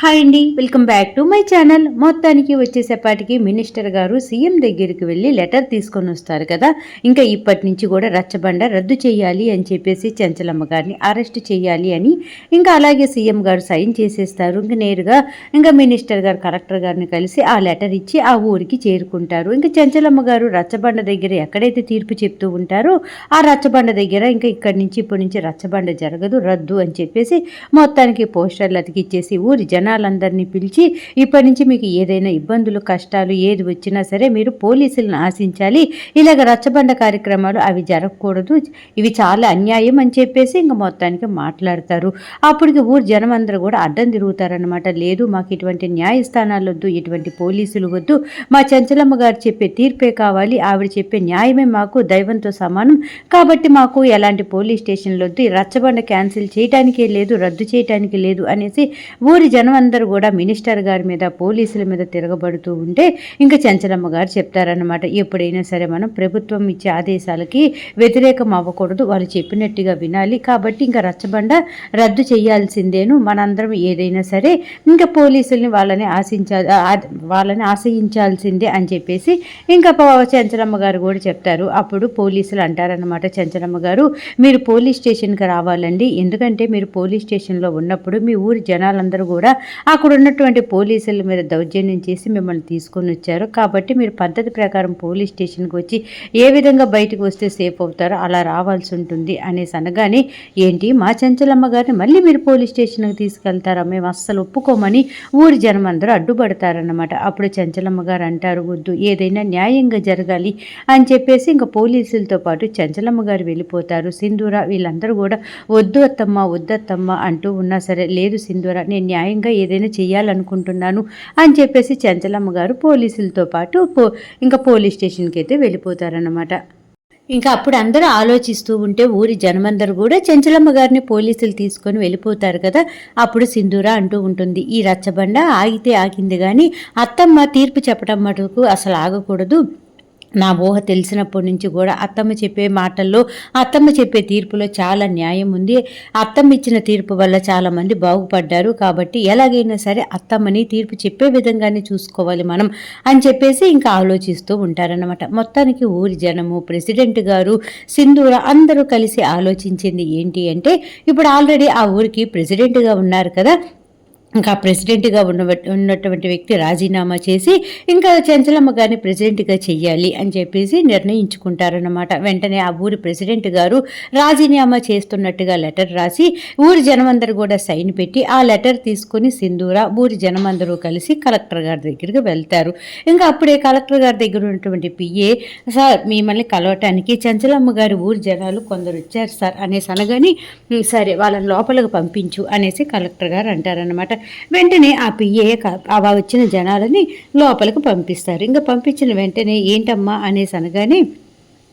Hi అండి. Welcome back to my channel. మొత్తానికి వచ్చేసేపాటికి మినిస్టర్ గారు సీఎం దగ్గరికి వెళ్ళి లెటర్ తీసుకొని వస్తారు కదా. ఇంకా ఇప్పటి నుంచి కూడా రచ్చబండ రద్దు చేయాలి అని చెప్పేసి చెంచలమ్మ గారిని అరెస్ట్ చేయాలి అని ఇంకా అలాగే సీఎం గారు సైన్ చేసేస్తారు. ఇంకా నేరుగా ఇంకా మినిస్టర్ గారు కలెక్టర్ గారిని కలిసి ఆ లెటర్ ఇచ్చి ఆ ఊరికి చేరుకుంటారు. ఇంకా చెంచలమ్మ గారు రచ్చబండ దగ్గర ఎక్కడైతే తీర్పు చెప్తూ ఉంటారో ఆ రచ్చబండ దగ్గర ఇంకా ఇక్కడి నుంచి ఇప్పటి నుంచి రచ్చబండ జరగదు రద్దు అని చెప్పేసి మొత్తానికి పోస్టర్లు అతికిచ్చేసి ఊరి జన జనాలందరినీ పిలిచి ఇప్పటి నుంచి మీకు ఏదైనా ఇబ్బందులు కష్టాలు ఏది వచ్చినా సరే మీరు పోలీసులను ఆశించాలి. ఇలాగ రచ్చబండ కార్యక్రమాలు అవి జరగకూడదు. ఇవి చాలా అన్యాయం అని చెప్పేసి ఇంకా మొత్తానికి మాట్లాడతారు. అప్పటికి ఊరు జనం అందరూ కూడా అడ్డం తిరుగుతారనమాట లేదు మాకు ఇటువంటి న్యాయస్థానాలు వద్దు ఇటువంటి పోలీసులు వద్దు. మా చంచలమ్మ గారు చెప్పే తీర్పే కావాలి. ఆవిడ చెప్పే న్యాయమే మాకు దైవంతో సమానం. కాబట్టి మాకు ఎలాంటి పోలీస్ స్టేషన్లు వద్దు. రచ్చబండ క్యాన్సిల్ చేయటానికే లేదు రద్దు చేయటానికి లేదు అనేసి ఊరి జనం అందరూ కూడా మినిస్టర్ గారి మీద పోలీసుల మీద తిరగబడుతూ ఉంటే ఇంకా చెంచలమ్మ గారు చెప్తారనమాట ఎప్పుడైనా సరే మనం ప్రభుత్వం ఇచ్చే ఆదేశాలకి వ్యతిరేకం అవ్వకూడదు. వాళ్ళు చెప్పినట్టుగా వినాలి. కాబట్టి ఇంకా రచ్చబండ రద్దు చేయాల్సిందేను. మనందరం ఏదైనా సరే ఇంకా పోలీసుల్ని వాళ్ళని ఆశించా వాళ్ళని ఆశ్రయించాల్సిందే అని చెప్పేసి ఇంకా చెంచలమ్మ గారు కూడా చెప్తారు. అప్పుడు పోలీసులు అంటారనమాట చెంచలమ్మ గారు మీరు పోలీస్ స్టేషన్కి రావాలండి. ఎందుకంటే మీరు పోలీస్ స్టేషన్లో ఉన్నప్పుడు మీ ఊరి జనాలందరూ కూడా అక్కడ ఉన్నటువంటి పోలీసుల మీద దౌర్జన్యం చేసి మిమ్మల్ని తీసుకొని వచ్చారు. కాబట్టి మీరు పద్ధతి ప్రకారం పోలీస్ స్టేషన్కి వచ్చి ఏ విధంగా బయటకు వస్తే సేఫ్ అవుతారో అలా రావాల్సి ఉంటుంది అనేసి అనగానే ఏంటి మా చంచలమ్మ గారిని మళ్ళీ మీరు పోలీస్ స్టేషన్కి తీసుకెళ్తారా? మేము అస్సలు ఒప్పుకోమని ఊరి జనం అందరూ అడ్డుపడతారన్నమాట. అప్పుడు చంచలమ్మ గారు అంటారు వద్దు ఏదైనా న్యాయంగా జరగాలి అని చెప్పేసి ఇంకా పోలీసులతో పాటు చంచలమ్మ గారు వెళ్ళిపోతారు. సింధూర వీళ్ళందరూ కూడా వద్దు అత్తమ్మ వద్దత్తమ్మ అంటూ ఉన్నా సరే లేదు సింధూర నేను న్యాయంగా ఏదైనా చేయాలనుకుంటున్నాను అని చెప్పేసి చంచలమ్మ గారు పోలీసులతో పాటు పో ఇంకా పోలీస్ స్టేషన్కి అయితే వెళ్ళిపోతారనమాట ఇంకా అప్పుడు అందరూ ఆలోచిస్తూ ఉంటే ఊరి జనమందరూ కూడా చెంచలమ్మ గారిని పోలీసులు తీసుకొని వెళ్ళిపోతారు కదా అప్పుడు సింధూర అంటూ ఉంటుంది. ఈ రచ్చబండ ఆగితే ఆగింది కానీ అత్తమ్మ తీర్పు చెప్పడం మటుకు అసలు ఆగకూడదు. నా ఊహ తెలిసినప్పటి నుంచి కూడా అత్తమ్మ చెప్పే మాటల్లో అత్తమ్మ చెప్పే తీర్పులో చాలా న్యాయం ఉంది. అత్తమ్మ ఇచ్చిన తీర్పు వల్ల చాలామంది బాగుపడ్డారు. కాబట్టి ఎలాగైనా సరే అత్తమ్మని తీర్పు చెప్పే విధంగానే చూసుకోవాలి మనం అని చెప్పేసి ఇంకా ఆలోచిస్తూ ఉంటారనమాట మొత్తానికి ఊరి జనము ప్రెసిడెంట్ గారు సింధూర అందరూ కలిసి ఆలోచించింది ఏంటి అంటే ఇప్పుడు ఆల్రెడీ ఆ ఊరికి ప్రెసిడెంట్గా ఉన్నారు కదా. ఇంకా ప్రెసిడెంట్గా ఉన్న ఉన్నటువంటి వ్యక్తి రాజీనామా చేసి ఇంకా చెంచలమ్మ గారిని ప్రెసిడెంట్గా చెయ్యాలి అని చెప్పేసి నిర్ణయించుకుంటారన్నమాట. వెంటనే ఆ ఊరి ప్రెసిడెంట్ గారు రాజీనామా చేస్తున్నట్టుగా లెటర్ రాసి ఊరి జనమందరూ కూడా సైన్ పెట్టి ఆ లెటర్ తీసుకుని సింధూర ఊరి జనమందరూ కలిసి కలెక్టర్ గారి దగ్గరికి వెళ్తారు. ఇంకా అప్పుడే కలెక్టర్ గారి దగ్గర ఉన్నటువంటి పిఏ సార్ మిమ్మల్ని కలవటానికి చెంచలమ్మ గారి ఊరి జనాలు కొందరు వచ్చారు సార్ అనేసి అనగాని సరే వాళ్ళని లోపలికి పంపించు అనేసి కలెక్టర్ గారు అంటారనమాట వెంటనే ఆ పిఏ ఆ వచ్చిన జనాలని లోపలికి పంపిస్తారు. ఇంకా పంపించిన వెంటనే ఏంటమ్మా అనేసి అనగానే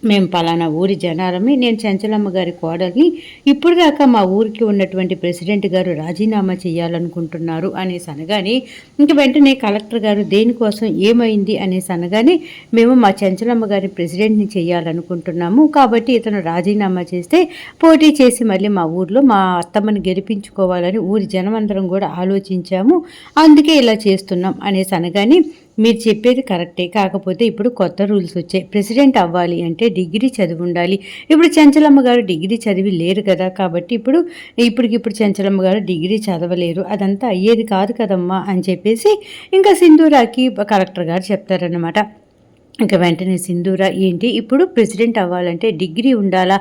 మేము పలానా ఊరి జనాలమే నేను చంచలమ్మ గారి కోడల్ని ఇప్పుడు దాకా మా ఊరికి ఉన్నటువంటి ప్రెసిడెంట్ గారు రాజీనామా చేయాలనుకుంటున్నారు అనేసి అనగానే ఇంక వెంటనే కలెక్టర్ గారు దేనికోసం ఏమైంది అనేసి అనగానే మేము మా చంచలమ్మ గారి ప్రెసిడెంట్ని చేయాలనుకుంటున్నాము కాబట్టి ఇతను రాజీనామా చేస్తే పోటీ చేసి మళ్ళీ మా ఊర్లో మా అత్తమ్మని గెలిపించుకోవాలని ఊరి జనమందరం కూడా ఆలోచించాము అందుకే ఇలా చేస్తున్నాం అనేసి అనగానే మీరు చెప్పేది కరెక్టే. కాకపోతే ఇప్పుడు కొత్త రూల్స్ వచ్చాయి. ప్రెసిడెంట్ అవ్వాలి అంటే డిగ్రీ చదివి ఉండాలి ఇప్పుడు చెంచలమ్మ గారు డిగ్రీ చదివి లేరు కదా. కాబట్టి ఇప్పుడు ఇప్పటికిప్పుడు చెంచలమ్మ గారు డిగ్రీ చదవలేరు. అదంతా అయ్యేది కాదు కదమ్మా అని చెప్పేసి ఇంకా సింధూరాకి కలెక్టర్ గారు చెప్తారనమాట ఇంకా వెంటనే సింధూర ఏంటి? ఇప్పుడు ప్రెసిడెంట్ అవ్వాలంటే డిగ్రీ ఉండాలా?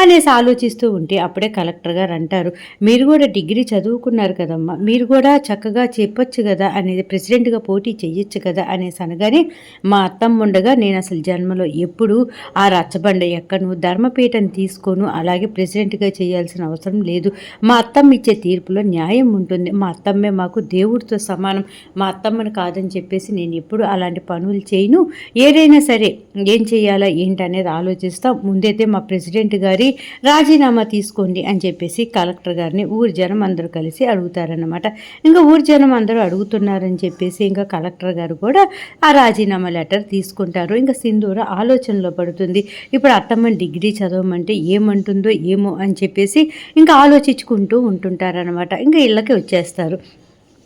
అనేసి ఆలోచిస్తూ ఉంటే అప్పుడే కలెక్టర్ గారు అంటారు మీరు కూడా డిగ్రీ చదువుకున్నారు కదమ్మా మీరు కూడా చక్కగా చెప్పొచ్చు కదా అనేది ప్రెసిడెంట్గా పోటీ చేయొచ్చు కదా అనేసి అనగానే మా అత్తమ్మ ఉండగా నేను అసలు జన్మలో ఎప్పుడు ఆ రచ్చబండ ఎక్కను ధర్మపీఠను తీసుకోను అలాగే ప్రెసిడెంట్గా చేయాల్సిన అవసరం లేదు. మా అత్తమ్మ ఇచ్చే తీర్పులో న్యాయం ఉంటుంది. మా అత్తమ్మే మాకు దేవుడితో సమానం. మా అత్తమ్మని కాదని చెప్పేసి నేను ఎప్పుడు అలాంటి పనులు చేయను. ఏ ఏదైనా సరే ఏం చేయాలా ఏంటనేది ఆలోచిస్తాం. ముందైతే మా ప్రెసిడెంట్ గారి రాజీనామా తీసుకోండి అని చెప్పేసి కలెక్టర్ గారిని ఊరి జనం అందరూ కలిసి అడుగుతారనమాట ఇంకా ఊరి జనం అందరూ అడుగుతున్నారని చెప్పేసి ఇంకా కలెక్టర్ గారు కూడా ఆ రాజీనామా లెటర్ తీసుకుంటారు. ఇంకా సింధూర ఆలోచనలో పడుతుంది. ఇప్పుడు అత్తమ్మని డిగ్రీ చదవమంటే ఏమంటుందో ఏమో అని చెప్పేసి ఇంకా ఆలోచించుకుంటూ ఉంటుంటారనమాట ఇంకా ఇళ్ళకి వచ్చేస్తారు.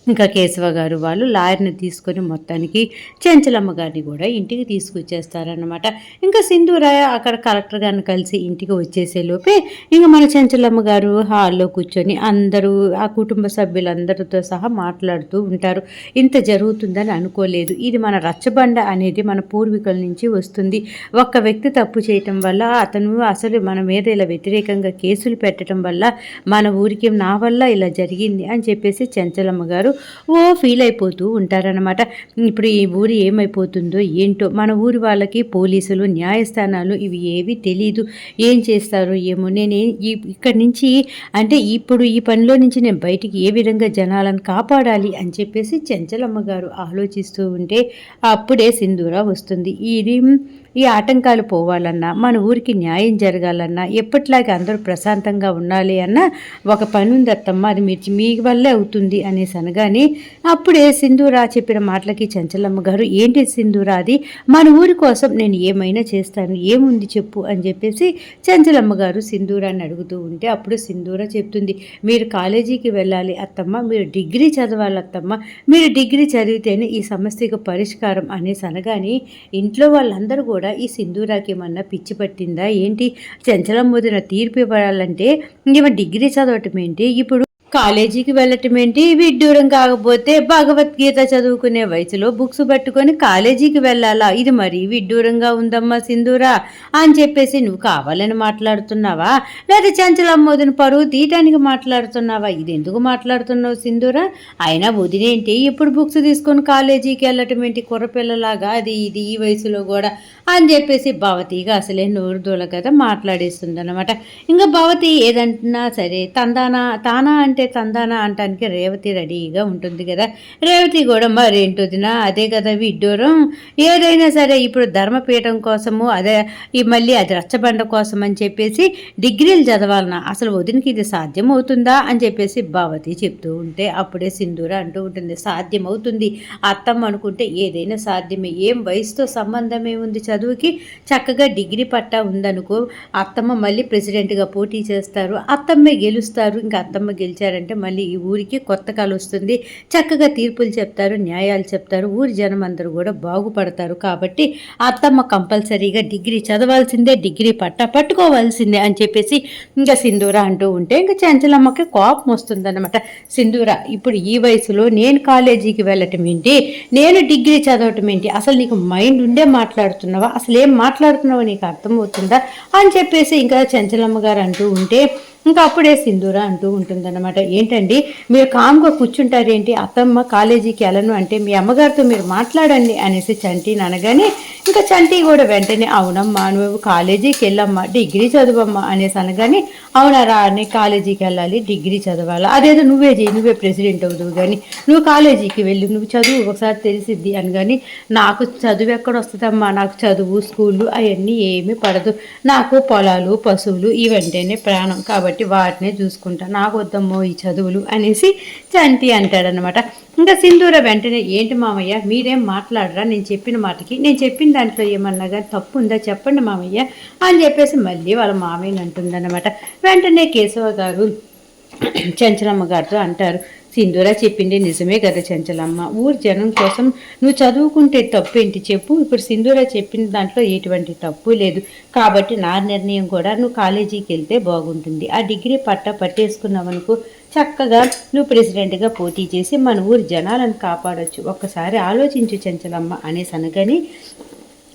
ఇంకా కేశవ గారు వాళ్ళు లాయర్ని తీసుకొని మొత్తానికి చెంచలమ్మ గారిని కూడా ఇంటికి తీసుకొచ్చేస్తారనమాట ఇంకా సింధూరాయ అక్కడ కలెక్టర్ గారిని కలిసి ఇంటికి వచ్చేసే లోపే ఇంకా మన చెంచలమ్మ గారు హాల్లో కూర్చొని అందరూ ఆ కుటుంబ సభ్యులందరితో సహా మాట్లాడుతూ ఉంటారు. ఇంత జరుగుతుందని అనుకోలేదు. ఇది మన రచ్చబండ అనేది మన పూర్వీకుల నుంచి వస్తుంది. ఒక్క వ్యక్తి తప్పు చేయటం వల్ల అతను అసలు మన మీద ఇలా వ్యతిరేకంగా కేసులు పెట్టడం వల్ల మన ఊరికి నా వల్ల ఇలా జరిగింది అని చెప్పేసి చెంచలమ్మ గారు ఓ ఫీల్ అయిపోతూ ఉంటారనమాట ఇప్పుడు ఈ ఊరు ఏమైపోతుందో ఏంటో మన ఊరి వాళ్ళకి పోలీసులు న్యాయస్థానాలు ఇవి ఏవి తెలియదు ఏం చేస్తారో ఏమో. నేను ఈ ఇక్కడి నుంచి అంటే ఇప్పుడు ఈ పనిలో నుంచి నేను బయటికి ఏ విధంగా జనాలను కాపాడాలి అని చెప్పేసి చెంచలమ్మ గారు ఆలోచిస్తూ ఉంటే అప్పుడే సింధూర వస్తుంది. ఇది ఈ ఆటంకాలు పోవాలన్నా మన ఊరికి న్యాయం జరగాలన్నా ఎప్పటిలాగే అందరూ ప్రశాంతంగా ఉండాలి అన్న ఒక పని ఉంది అత్తమ్మ అది మీరు మీ వల్లే అవుతుంది అనేసి అనగానే అప్పుడే సింధూరా చెప్పిన మాటలకి చంచలమ్మ గారు ఏంటి సింధూరా అది? మన ఊరి కోసం నేను ఏమైనా చేస్తాను ఏముంది చెప్పు అని చెప్పేసి చంచలమ్మ గారు సింధూరాన్ని అడుగుతూ ఉంటే అప్పుడు సింధూర చెప్తుంది మీరు కాలేజీకి వెళ్ళాలి అత్తమ్మ మీరు డిగ్రీ చదవాలి అత్తమ్మ మీరు డిగ్రీ చదివితేనే ఈ సమస్యకు పరిష్కారం అనేసి అనగానే ఇంట్లో వాళ్ళందరూ కూడా ఈ సింధూరాకి ఏమన్నా పిచ్చి పట్టిందా ఏంటి? చంచలమ్మ వదిన తీర్పు ఇవ్వాలంటే ఈమె డిగ్రీ చదవటం ఏంటి? ఇప్పుడు కాలేజీకి వెళ్ళటం ఏంటి? విడ్డూరం కాకపోతే భగవద్గీత చదువుకునే వయసులో బుక్స్ పట్టుకొని కాలేజీకి వెళ్ళాలా? ఇది మరీ విడ్డూరంగా ఉందమ్మా సింధూరా అని చెప్పేసి నువ్వు కావాలని మాట్లాడుతున్నావా? లేదా చంచలమ్మోదిని పరువు తీయటానికి మాట్లాడుతున్నావా? ఇది ఎందుకు మాట్లాడుతున్నావు సింధూరా? అయినా వదినేంటి ఇప్పుడు బుక్స్ తీసుకొని కాలేజీకి వెళ్ళటం ఏంటి? కుర్రపిల్లలాగా అది ఇది ఈ వయసులో కూడా అని చెప్పేసి భవతిగా అసలే నోరు దూల కదా మాట్లాడేస్తుంది అనమాట ఇంకా భవతి ఏదంటున్నా సరే తందానా తానా అంటే తందానా అంటానికి రేవతి రెడీగా ఉంటుంది కదా. రేవతి కూడా మరేంటొదినా అదే కదా విడ్డూరం. ఏదైనా సరే ఇప్పుడు ధర్మపీఠం కోసము అదే ఈ మళ్ళీ అది రచ్చబండ కోసం అని చెప్పేసి డిగ్రీలు చదవాలన్నా అసలు వదినకి ఇది సాధ్యం అవుతుందా అని చెప్పేసి భావతి చెప్తూ ఉంటే అప్పుడే సింధూర అంటూ ఉంటుంది. సాధ్యం అవుతుంది అత్తమ్మ అనుకుంటే ఏదైనా సాధ్యమే. ఏం వయసుతో సంబంధమే ఉంది చదువుకి? చక్కగా డిగ్రీ పట్టా ఉందనుకో అత్తమ్మ మళ్ళీ ప్రెసిడెంట్గా పోటీ చేస్తారు. అత్తమ్మే గెలుస్తారు. ఇంకా అత్తమ్మ గెలిచారు గెలిచారంటే మళ్ళీ ఈ ఊరికి కొత్త కాలు వస్తుంది. చక్కగా తీర్పులు చెప్తారు న్యాయాలు చెప్తారు. ఊరి జనం అందరూ కూడా బాగుపడతారు కాబట్టి అత్తమ్మ కంపల్సరీగా డిగ్రీ చదవాల్సిందే డిగ్రీ పట్టా పట్టుకోవాల్సిందే అని చెప్పేసి ఇంకా సింధూర అంటూ ఉంటే ఇంకా చంచలమ్మకి కోపం వస్తుందన్నమాట. సింధూర ఇప్పుడు ఈ వయసులో నేను కాలేజీకి వెళ్ళటం ఏంటి? నేను డిగ్రీ చదవటం ఏంటి? అసలు నీకు మైండ్ ఉండే మాట్లాడుతున్నావా? అసలు ఏం మాట్లాడుతున్నావో నీకు అర్థమవుతుందా? అని చెప్పేసి ఇంకా చంచలమ్మ గారు అంటూ ఉంటే ఇంకా అప్పుడే సింధూర అంటూ ఉంటుందన్నమాట. ఏంటండి? మీరు కామ్గా కూర్చుంటారేంటి? అత్తమ్మ కాలేజీకి వెళ్ళను అంటే మీ అమ్మగారితో మీరు మాట్లాడండి అనేసి చంటిని అనగానే ఇంకా చంటి కూడా వెంటనే అవునమ్మా నువ్వు కాలేజీకి వెళ్ళమ్మా డిగ్రీ చదువమ్మా అనేసి అనగానే అవునారా అని కాలేజీకి వెళ్ళాలి డిగ్రీ చదవాలి? అదేదో నువ్వే చేయి నువ్వే ప్రెసిడెంట్ అవుదువు కానీ నువ్వు కాలేజీకి వెళ్ళి నువ్వు చదువు ఒకసారి తెలిసిద్ది అని కానీ నాకు చదువు ఎక్కడ వస్తుందమ్మా? నాకు చదువు స్కూళ్ళు అవన్నీ ఏమీ పడదు. నాకు పొలాలు పశువులు ఇవంటేనే ప్రాణం. కాబట్టి కాబట్టి వాటినే చూసుకుంటా. నాకు వద్దమ్మో ఈ చదువులు అనేసి చంటి అంటాడనమాట. ఇంకా సింధూర వెంటనే ఏంటి మామయ్య మీరేం మాట్లాడరా? నేను చెప్పిన మాటకి నేను చెప్పిన దాంట్లో ఏమన్నా కానీ తప్పు ఉందా చెప్పండి మామయ్య అని చెప్పేసి మళ్ళీ వాళ్ళ మామయ్యని అంటుందన్నమాట. వెంటనే కేశవ గారు చంచలమ్మ గారితో అంటారు సింధూర చెప్పింది నిజమే కదా చంచలమ్మ. ఊరు జనం కోసం నువ్వు చదువుకుంటే తప్పు ఏంటి చెప్పు. ఇప్పుడు సింధూర చెప్పిన దాంట్లో ఎటువంటి తప్పు లేదు. కాబట్టి నా నిర్ణయం కూడా నువ్వు కాలేజీకి వెళ్తే బాగుంటుంది. ఆ డిగ్రీ పట్ట పట్టేసుకున్నావనుకో చక్కగా నువ్వు ప్రెసిడెంట్గా పోటీ చేసి మన ఊరి జనాలను కాపాడొచ్చు. ఒక్కసారి ఆలోచించు చంచలమ్మ అనేసి అనగానే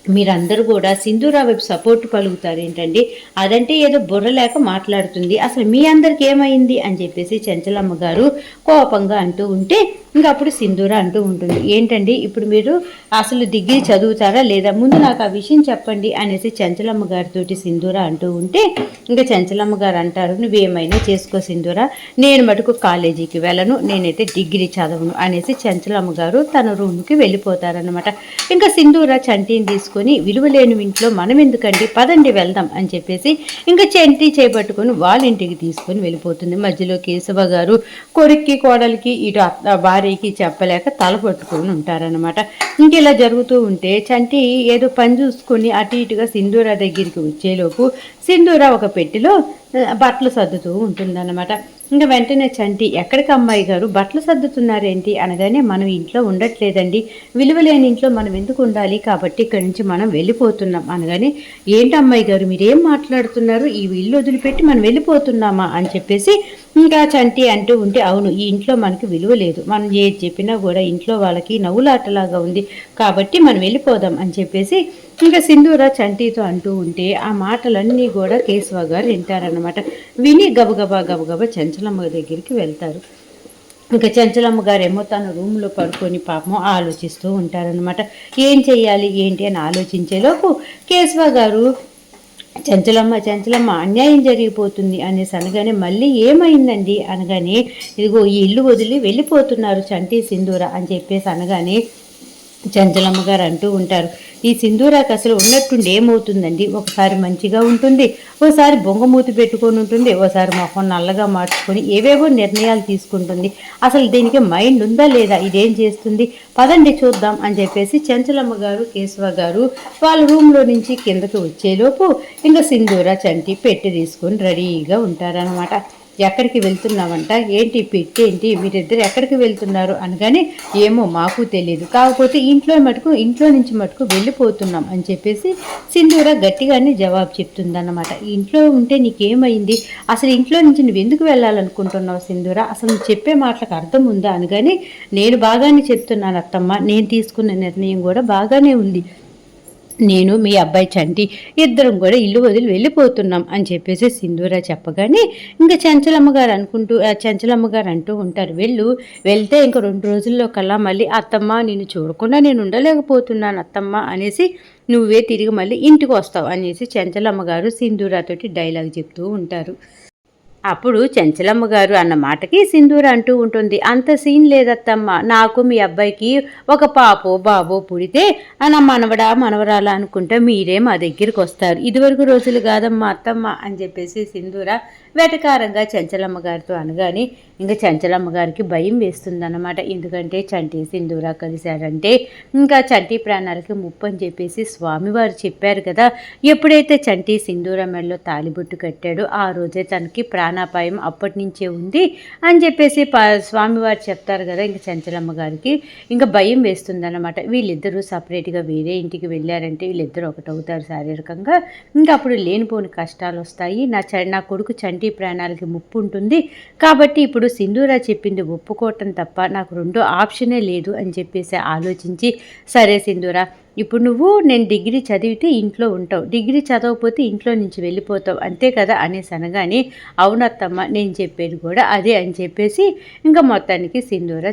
మీరందరూ కూడా సింధూరా వైపు సపోర్ట్ పలుకుతారు ఏంటండి? అదంటే ఏదో బుర్ర లేక మాట్లాడుతుంది. అసలు మీ అందరికి ఏమైంది? అని చెప్పేసి చంచలమ్మ గారు కోపంగా అంటూ ఉంటే ఇంకా అప్పుడు సింధూర అంటూ ఉంటుంది. ఏంటండి? ఇప్పుడు మీరు అసలు డిగ్రీ చదువుతారా లేదా? ముందు నాకు ఆ విషయం చెప్పండి అనేసి చంచలమ్మ గారితో సింధూర అంటూ ఉంటే ఇంకా చంచలమ్మ గారు అంటారు నువ్వేమైనా చేసుకో సింధూర. నేను మటుకు కాలేజీకి వెళ్ళను. నేనైతే డిగ్రీ చదవను. అనేసి చంచలమ్మ గారు తన రూమ్కి వెళ్ళిపోతారనమాట ఇంకా సింధూర చంటిని తీసుకొని విలువలేని ఇంట్లో మనం ఎందుకండి? పదండి వెళ్దాం. అని చెప్పేసి ఇంకా చంటి చేపట్టుకొని వాళ్ళ ఇంటికి తీసుకొని వెళ్ళిపోతుంది. మధ్యలో కేశవ గారు కొరిక్కి కోడలికి ఇటు భార్య భార్యకి చెప్పలేక తల పట్టుకొని ఉంటారనమాట ఇంక ఇలా జరుగుతూ ఉంటే చంటి ఏదో పని చూసుకొని అటు ఇటుగా సింధూర దగ్గరికి వచ్చేలోపు సింధూర ఒక పెట్టెలో బట్టలు సర్దుతూ ఉంటుందన్నమాట. ఇంకా వెంటనే చంటి ఎక్కడికి అమ్మాయి గారు? బట్టలు సర్దుతున్నారేంటి? అనగానే మనం ఇంట్లో ఉండట్లేదండి. విలువలేని ఇంట్లో మనం ఎందుకు ఉండాలి? కాబట్టి ఇక్కడి నుంచి మనం వెళ్ళిపోతున్నాం. అనగానే ఏంటి అమ్మాయి గారు? మీరేం మాట్లాడుతున్నారు? ఈ ఇల్లు వదిలిపెట్టి మనం వెళ్ళిపోతున్నామా? అని చెప్పేసి ఇంకా చంటి అంటూ ఉంటే అవును ఈ ఇంట్లో మనకి విలువ లేదు. మనం ఏది చెప్పినా కూడా ఇంట్లో వాళ్ళకి నవ్వులాటలాగా ఉంది. కాబట్టి మనం వెళ్ళిపోదాం. అని చెప్పేసి ఇంకా సింధూర చంటితో అంటూ ఉంటే ఆ మాటలన్నీ కూడా కేశవ గారు వింటారనమాట విని గబగబా గబగబా చంచలమ్మ దగ్గరికి వెళ్తారు. ఇంకా చంచలమ్మ గారేమో తన రూమ్లో పడుకొని పాపం ఆలోచిస్తూ ఉంటారనమాట ఏం చెయ్యాలి ఏంటి అని ఆలోచించేలోపు కేశవ గారు చంచలమ్మ చంచలమ్మ అన్యాయం జరిగిపోతుంది అనేసి అనగానే మళ్ళీ ఏమైందండి? అనగానే ఇదిగో ఈ ఇల్లు వదిలి వెళ్ళిపోతున్నారు చంటి సింధూర అని చెప్పేసి అనగానే చంచలమ్మ గారు అంటూ ఉంటారు. ఈ సింధూరాకి అసలు ఉన్నట్టుండి ఏమవుతుందండి? ఒకసారి మంచిగా ఉంటుంది ఓసారి బొంగమూతి పెట్టుకొని ఉంటుంది ఓసారి మొహం నల్లగా మార్చుకొని ఏవేవో నిర్ణయాలు తీసుకుంటుంది. అసలు దీనికి మైండ్ ఉందా లేదా? ఇదేం చేస్తుంది? పదండి చూద్దాం అని చెప్పేసి చంచలమ్మ గారు కేశవ గారు వాళ్ళ రూమ్లో నుంచి కిందకి వచ్చేలోపు ఇంకా సింధూర చంటి పెట్టి తీసుకొని రెడీగా ఉంటారనమాట ఎక్కడికి వెళ్తున్నామంట ఏంటి పిట్ ఏంటి? మీరిద్దరు ఎక్కడికి వెళ్తున్నారు? అనగానే ఏమో మాకు తెలియదు కాకపోతే ఇంట్లో మటుకు ఇంట్లో నుంచి మటుకు వెళ్ళిపోతున్నాం అని చెప్పేసి సింధూర గట్టిగానే జవాబు చెప్తుందన్నమాట. ఇంట్లో ఉంటే నీకేమైంది? అసలు ఇంట్లో నుంచి నువ్వు ఎందుకు వెళ్ళాలనుకుంటున్నావు సింధూర? అసలు నువ్వు చెప్పే మాటలకు అర్థం ఉందా? అనగానే నేను బాగానే చెప్తున్నాను అత్తమ్మ. నేను తీసుకున్న నిర్ణయం కూడా బాగానే ఉంది. నేను మీ అబ్బాయి చంటి ఇద్దరం కూడా ఇల్లు వదిలి వెళ్ళిపోతున్నాం అని చెప్పేసి సింధూర చెప్పగానే ఇంకా చంచలమ్మ గారు అనుకుంటూ చంచలమ్మ గారు అంటూ ఉంటారు వెళ్ళు వెళ్తే ఇంక రెండు రోజుల్లో కల్లా మళ్ళీ అత్తమ్మ నేను చూడకుండా నేను ఉండలేకపోతున్నాను అత్తమ్మ అనేసి నువ్వే తిరిగి మళ్ళీ ఇంటికి వస్తావు అనేసి చంచలమ్మ గారు సింధూరాతోటి డైలాగ్ చెప్తూ ఉంటారు. అప్పుడు చెంచలమ్మ గారు అన్న మాటకి సింధూర అంటూ ఉంటుంది. అంత సీన్ లేదత్తమ్మ. నాకు మీ అబ్బాయికి ఒక పాపో బాబో పుడితే నా మనవడా మనవరాలా అనుకుంటే మీరే మా దగ్గరికి వస్తారు. ఇదివరకు రోజులు కాదమ్మా అత్తమ్మ అని చెప్పేసి సింధూర వెటకారంగా చంచలమ్మ గారితో అనగానే ఇంకా చంచలమ్మ గారికి భయం వేస్తుందన్నమాట. ఎందుకంటే చంటి సింధూరా కలిశారంటే ఇంకా చంటి ప్రాణాలకి ముప్పు అని చెప్పేసి స్వామివారు చెప్పారు కదా. ఎప్పుడైతే చంటి సింధూర మెడలో తాలిబొట్టు కట్టాడో ఆ రోజే తనకి ప్రాణాపాయం అప్పటి నుంచే ఉంది అని చెప్పేసి స్వామివారు చెప్తారు కదా ఇంకా చంచలమ్మ గారికి. ఇంకా భయం వేస్తుందన్నమాట. వీళ్ళిద్దరూ సపరేట్గా వేరే ఇంటికి వెళ్ళారంటే వీళ్ళిద్దరూ ఒకటవుతారు శారీరకంగా. ఇంకా అప్పుడు లేనిపోని కష్టాలు వస్తాయి నా చ నా కొడుకు చంటి ఇంటి ప్రాణాలకి ముప్పు ఉంటుంది కాబట్టి ఇప్పుడు సింధూరా చెప్పింది ఒప్పుకోవటం తప్ప నాకు రెండో ఆప్షనే లేదు అని చెప్పేసి ఆలోచించి సరే సింధూరా ఇప్పుడు నువ్వు నేను డిగ్రీ చదివితే ఇంట్లో ఉంటావు. డిగ్రీ చదవకపోతే ఇంట్లో నుంచి వెళ్ళిపోతావు. అంతే కదా అనేసి అనగానే అవునత్తమ్మ నేను చెప్పేది కూడా అదే అని చెప్పేసి ఇంకా మొత్తానికి సింధూర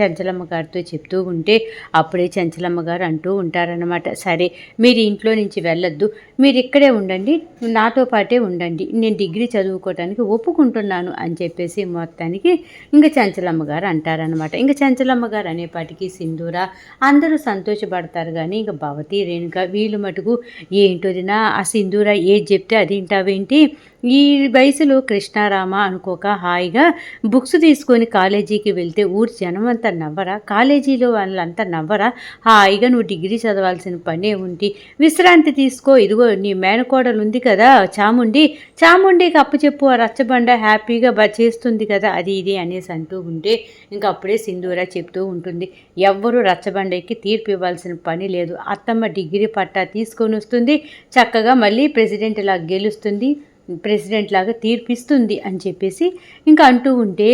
చంచలమ్మ గారితో చెప్తూ ఉంటే అప్పుడే చంచలమ్మ గారు అంటూ ఉంటారనమాట సరే మీరు ఇంట్లో నుంచి వెళ్ళొద్దు. మీరు ఇక్కడే ఉండండి. నాతో పాటే ఉండండి. నేను డిగ్రీ చదువుకోవడానికి ఒప్పుకుంటున్నాను అని చెప్పేసి మొత్తానికి ఇంకా చంచలమ్మ గారు అంటారనమాట ఇంకా చంచలమ్మ గారు అనేపాటికి సింధూర అందరూ సంతోషపడతారు కానీ ఇంకా భవతి రేణుక వీళ్ళు మటుకు ఏంటోదినా ఆ సింధూర ఏది చెప్తే అది వింటావేంటి? ఈ వయసులో కృష్ణారామ అనుకోక హాయిగా బుక్స్ తీసుకొని కాలేజీకి వెళ్తే ఊరి జనం అంతా నవ్వరా? కాలేజీలో వాళ్ళంతా నవ్వరా? హాయిగా నువ్వు డిగ్రీ చదవాల్సిన పనే ఉంది. విశ్రాంతి తీసుకో. ఇదిగో నీ మేనకోడలు ఉంది కదా చాముండి. చాముండికి అప్పు చెప్పు. ఆ రచ్చబండ హ్యాపీగా చేస్తుంది కదా అది ఇది అనేసి అంటూ ఉంటే ఇంకా అప్పుడే సింధూర చెప్తూ ఉంటుంది. ఎవ్వరూ రచ్చబండకి తీర్పు ఇవ్వాల్సిన పని లేదు. అత్తమ్మ డిగ్రీ పట్టా తీసుకొని వస్తుంది. చక్కగా మళ్ళీ ప్రెసిడెంట్ ఇలా గెలుస్తుంది. ప్రెసిడెంట్ లాగా తీర్పిస్తుంది అని చెప్పేసి ఇంకా అంటూ ఉంటే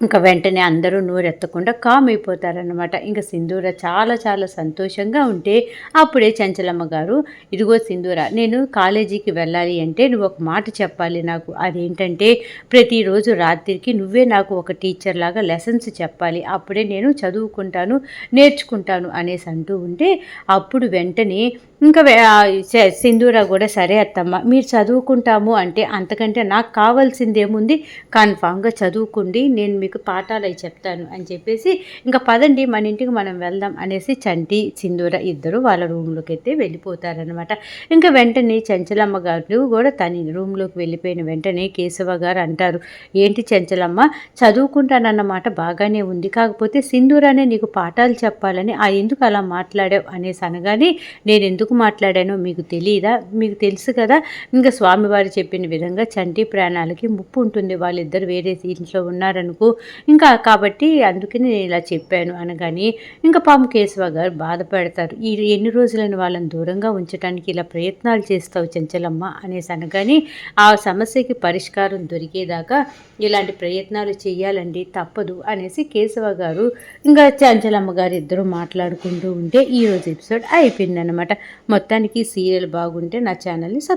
ఇంకా వెంటనే అందరూ నోరెత్తకుండా కామ్ అయిపోతారనమాట ఇంకా సింధూర చాలా చాలా సంతోషంగా ఉంటే అప్పుడే చంచలమ్మ గారు ఇదిగో సింధూర నేను కాలేజీకి వెళ్ళాలి అంటే నువ్వు ఒక మాట చెప్పాలి నాకు. అదేంటంటే ప్రతిరోజు రాత్రికి నువ్వే నాకు ఒక టీచర్ లాగా లెసన్స్ చెప్పాలి. అప్పుడే నేను చదువుకుంటాను నేర్చుకుంటాను అనేసి అంటూ ఉంటే అప్పుడు వెంటనే ఇంకా సింధూర కూడా సరే అత్తమ్మ. మీరు చదువుకుంటాము అంటే అంతకంటే నాకు కావాల్సింది ఏముంది కన్ఫామ్గా చదువుకుండి నేను మీకు పాఠాలు అవి చెప్తాను అని చెప్పేసి ఇంకా పదండి మన ఇంటికి మనం వెళ్దాం అనేసి చంటి సింధూర ఇద్దరు వాళ్ళ రూమ్లోకి అయితే వెళ్ళిపోతారనమాట ఇంకా వెంటనే చంచలమ్మ గారు కూడా తన రూమ్లోకి వెళ్ళిపోయిన వెంటనే కేశవ గారు అంటారు ఏంటి చంచలమ్మ చదువుకుంటానన్నమాట బాగానే ఉంది కాకపోతే సింధూరానే నీకు పాఠాలు చెప్పాలని ఆ ఎందుకు అలా మాట్లాడావు? అనేసి అనగానే నేను ఎందుకు ఎందుకు మాట్లాడానో మీకు తెలియదా మీకు తెలుసు కదా? ఇంకా స్వామివారు చెప్పిన విధంగా చంటి ప్రాణాలకి ముప్పు ఉంటుంది. వాళ్ళిద్దరు వేరే ఇంట్లో ఉన్నారనుకో. ఇంకా కాబట్టి అందుకని నేను ఇలా చెప్పాను అనగాని ఇంకా పాము కేశవ గారు బాధపడతారు. ఈ ఎన్ని రోజులను వాళ్ళని దూరంగా ఉంచడానికి ఇలా ప్రయత్నాలు చేస్తావు చెంచలమ్మ అనేసి అనగాని ఆ సమస్యకి పరిష్కారం దొరికేదాకా ఇలాంటి ప్రయత్నాలు చేయాలండి తప్పదు అనేసి కేశవ గారు ఇంకా చంచలమ్మ గారు ఇద్దరు మాట్లాడుకుంటూ ఉంటే ఈరోజు ఎపిసోడ్ అయిపోయిందనమాట మొత్తానికి సీరియల్ బాగుంటే నా ఛానల్ని సబ్స్క్రైబ్